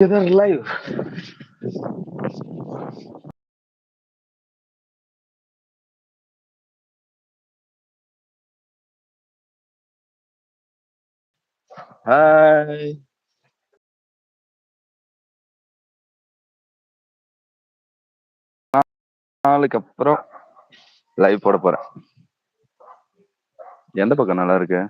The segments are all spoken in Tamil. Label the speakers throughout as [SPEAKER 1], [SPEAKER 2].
[SPEAKER 1] Together live. ஹாய் நாளுக்கு அப்புறம் லைவ் போட போறேன். எந்த பக்கம் நல்லா இருக்கு?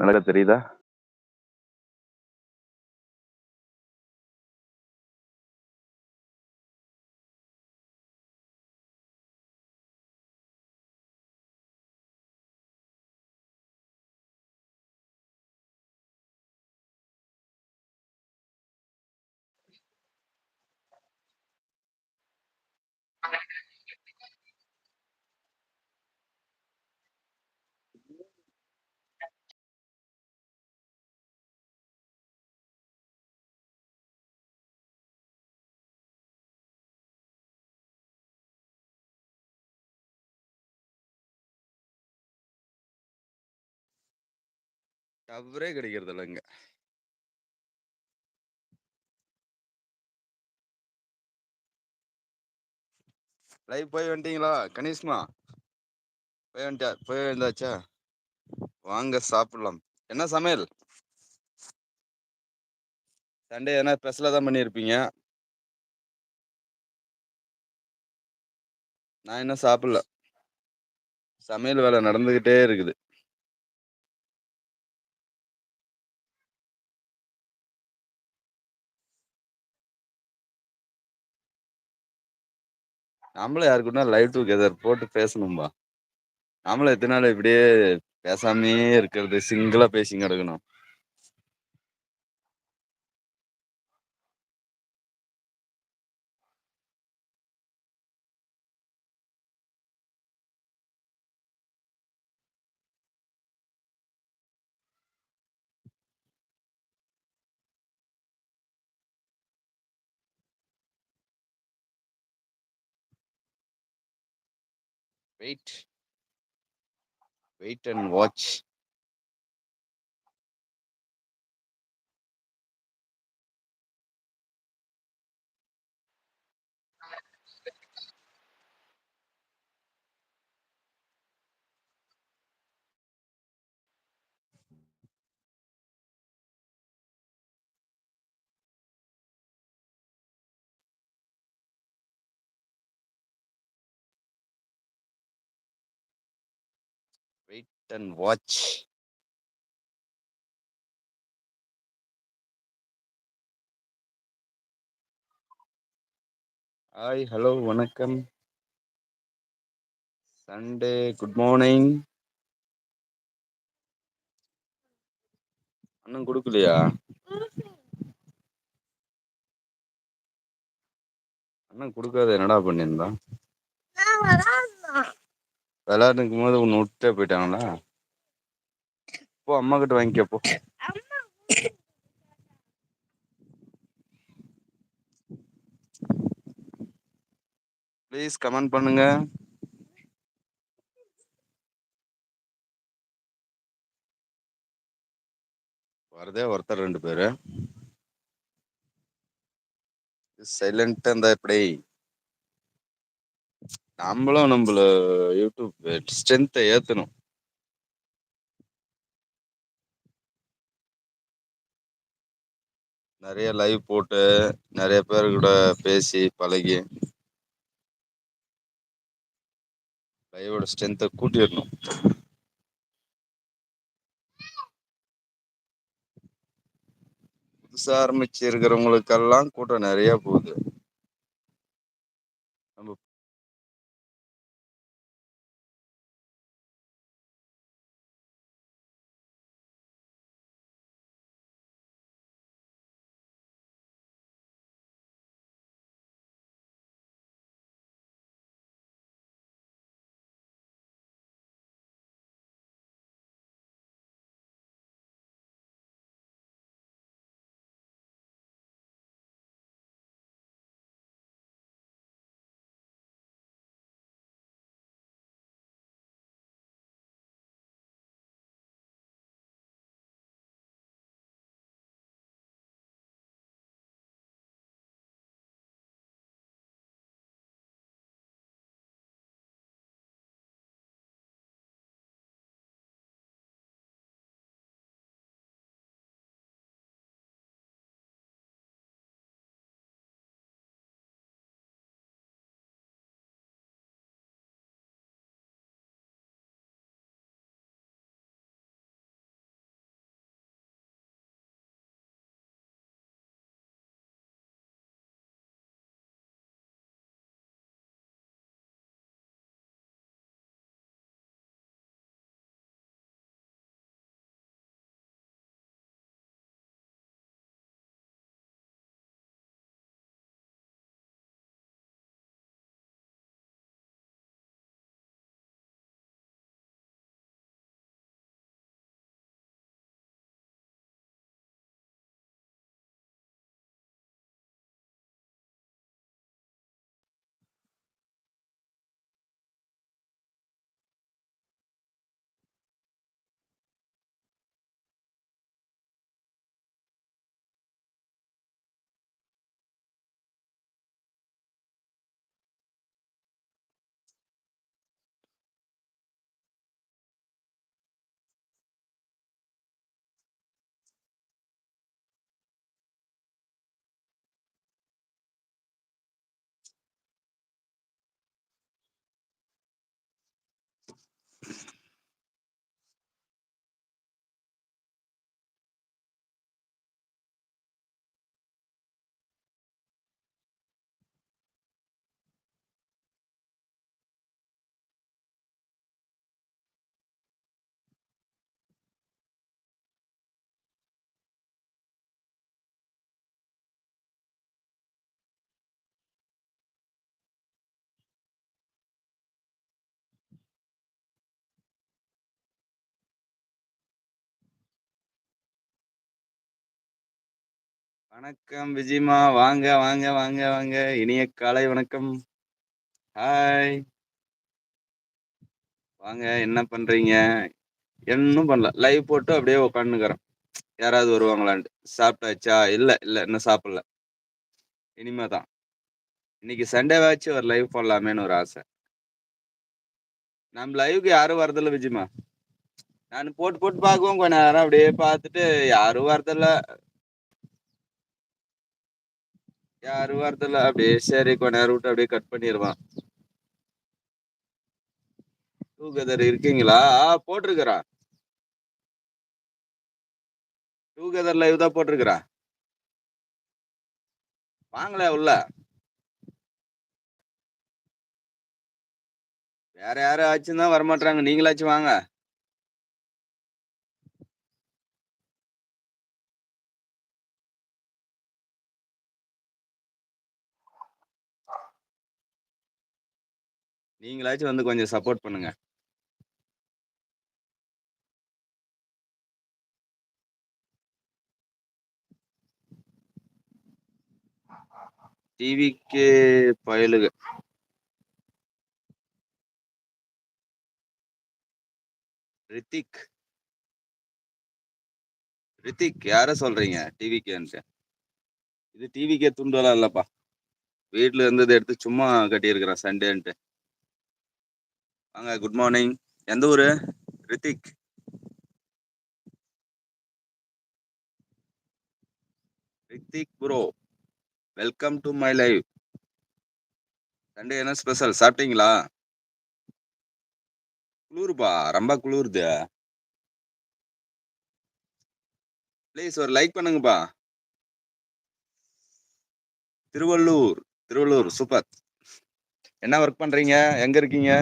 [SPEAKER 1] நல்லா தெரியுதா? டவரே கிடைக்கிறது இல்லைங்க. லைவ் போய் வந்துட்டீங்களா? கணேஷ்மா. போய் வந்துட்டா போய் வந்தாச்சா? வாங்க சாப்பிடலாம். என்ன சமையல்? சண்டே எதனா ஸ்பெஷலாக தான் பண்ணியிருப்பீங்க? நான் இன்னும் சாப்பிடல. சமையல் வேலை நடந்துக்கிட்டே இருக்குது. நம்மளும் யாருக்குன்னா லைவ் டுகெதர் போட்டு பேசணும்பா. நம்மளும் எத்தனை நாள் இப்படியே பேசாமே இருக்கிறது சிங்கிளா பேசி கிடக்கணும். Wait wait and watch wait and watch hi hello வணக்கம். சண்டே குட் மார்னிங் அண்ணன் கொடுக்கலையா? அண்ணன் கொடுக்காத என்னடா பண்ணியிருந்தான்? விளையாடுக்கும் போது ஒன்று விட்டே போயிட்டாங்களா? போ அம்மா கிட்ட வாங்கிக்க போ. ப்ளீஸ் கமெண்ட் பண்ணுங்க. வரதே ஒருத்தர் ரெண்டு பேரு. சைலண்டா இருந்தா எப்படி? நம்மளும் நம்மள யூடியூப் ஸ்ட்ரென்த்தை ஏத்தணும். நிறைய லைவ் போட்டு நிறைய பேர் கூட பேசி பழகி லைவோட ஸ்ட்ரென்த்தை கூட்டிடணும். புதுசாக ஆரம்பிச்சு இருக்கிறவங்களுக்கெல்லாம் கூட்டம் நிறைய போகுது. வணக்கம் விஜயமா வாங்க வாங்க வாங்க வாங்க. இனிய காலை வணக்கம். ஹாய் வாங்க என்ன பண்றீங்க? என்னும் பண்ணல. லைவ் போட்டு அப்படியே உக்காந்துக்குறே யாராவது வருவாங்களான்ட்டு. சாப்பிட்டாச்சா? இல்ல இல்ல. இன்னும் சாப்பிடல. இனிமே தான் இன்னைக்கு சண்டே வாச்சு ஒரு லைவ் போடலாமேன்னு ஒரு ஆசை. நம்ம லைவுக்கு யாரும் வரதில்ல விஜயமா நான் போட்டு போட்டு பாக்குவ கொஞ்ச நேரம் அப்படியே பாத்துட்டு யாரும் வர்தில்ல. யாரும் வரதில்ல அப்படியே சரி கொஞ்ச நேரம் விட்டு அப்படியே கட் பண்ணிடுவான். டூகெதர் இருக்கீங்களா? போட்டிருக்கிறா. டூகெதர் லைவ் தான் போட்டிருக்கிறா. வாங்களே உள்ள. வேற யாரும் ஆச்சுன்னா வரமாட்டாங்க நீங்களாச்சும் வாங்க. நீங்களாச்சும் வந்து கொஞ்சம் சப்போர்ட் பண்ணுங்க. டிவிக்கு பயலுக. ரித்திக். ரித்திக் யார சொல்றீங்க? டி இது டிவிக்கே வி இல்லப்பா. வீட்ல இருந்தது எடுத்து சும்மா கட்டியிருக்கிறேன் சண்டேன்ட்டு. வாங்க குட் மார்னிங் எந்த ஊரு? Rithik. Rithik bro welcome to my live Sunday என்ன ஸ்பெஷல் சாப்பிட்டீங்களா? குளிருப்பா ரொம்ப குளுருது. ப்ளீஸ் ஒரு லைக் பண்ணுங்கப்பா. திருவள்ளூர் திருவள்ளூர் சூப்பர் என்ன ஒர்க் பண்றீங்க? எங்க இருக்கீங்க?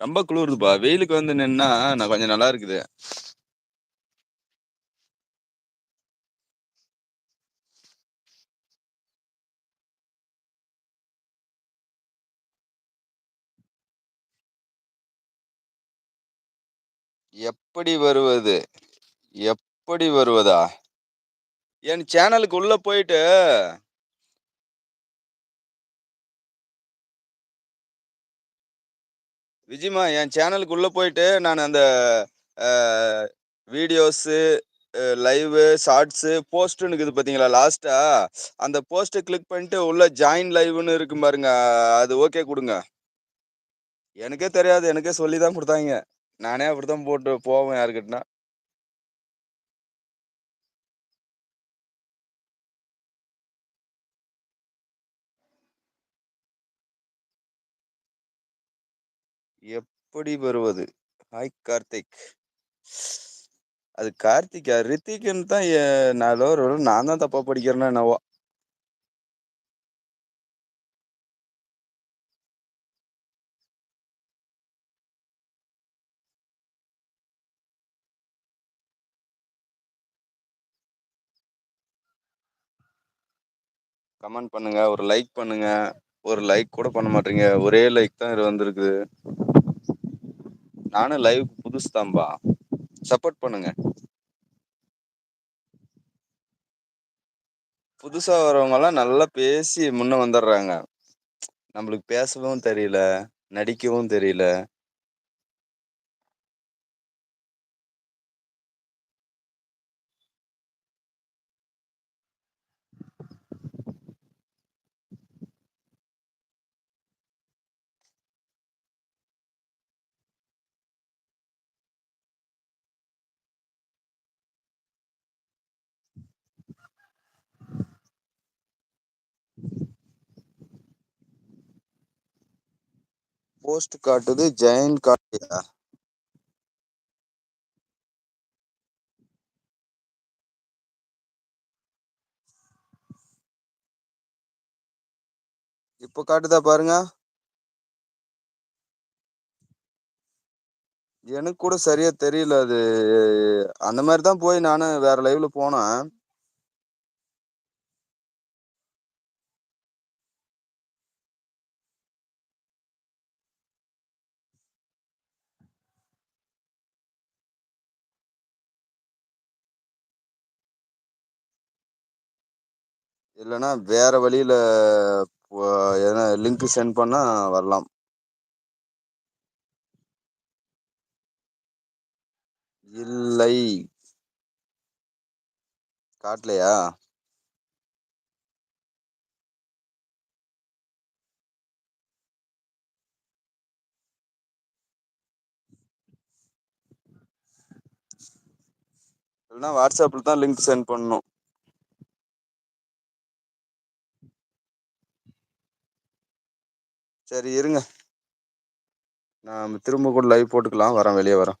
[SPEAKER 1] ரொம்ப குளுருதுப்பா. வெயிலுக்கு வந்து நின்னா நான் கொஞ்சம் நல்லா இருக்குது. எப்படி வருவது? எப்படி வருவதா? என் சேனலுக்கு உள்ள போயிட்டு விஜிமா என் சேனலுக்கு உள்ள போயிட்டு நான் அந்த வீடியோஸு லைவு ஷார்ட்ஸு போஸ்ட்டுன்னு இருக்குது பார்த்தீங்களா லாஸ்ட்டாக அந்த போஸ்ட்டை கிளிக் பண்ணிட்டு உள்ளே ஜாயின் லைவ்னு இருக்கும் பாருங்க அது ஓகே கொடுங்க. எனக்கே தெரியாது எனக்கே சொல்லி தான் கொடுத்தாங்க. நானே அப்படி தான் போட்டு போவேன் யாருக்கிட்டனா. எப்படி வருவது? ஹாய் கார்த்திக். அது கார்த்திகா ரித்திக்னு தான் நா நான் தான் வேல தப்பா படிக்கிறேன்னா என்னவோ. கமெண்ட் பண்ணுங்க. ஒரு லைக் பண்ணுங்க. ஒரு லைக் கூட பண்ண மாட்றீங்க ஒரே லைக் தான் இது வந்திருக்குது. நானும் லைவ் புதுசு தான்பா சப்போர்ட் பண்ணுங்க. புதுசா வரவங்கெல்லாம் நல்லா பேசி முன்ன வந்துடுறாங்க நம்மளுக்கு பேசவும் தெரியல நடிக்கவும் தெரியல. போஸ்ட் காட்டுது ஜெயன் காட்லையா இப்ப காட்டுதா பாருங்க. எனக்கு கூட சரியா தெரியல அது. அந்த மாரிதா போய் நானும் வேற லைவ்ல போனேன். இல்லைன்னா வேறு வழியில் எதனா லிங்க் சென்ட் பண்ணால் வரலாம். இல்லை. காட்டலையா? இல்லைன்னா வாட்ஸ்அப்பில் தான் லிங்க் சென்ட் பண்ணணும். சரி இருங்க. நான் திரும்ப கூட லைவ் போட்டுக்கலாம். வரேன் வெளியே வரேன்.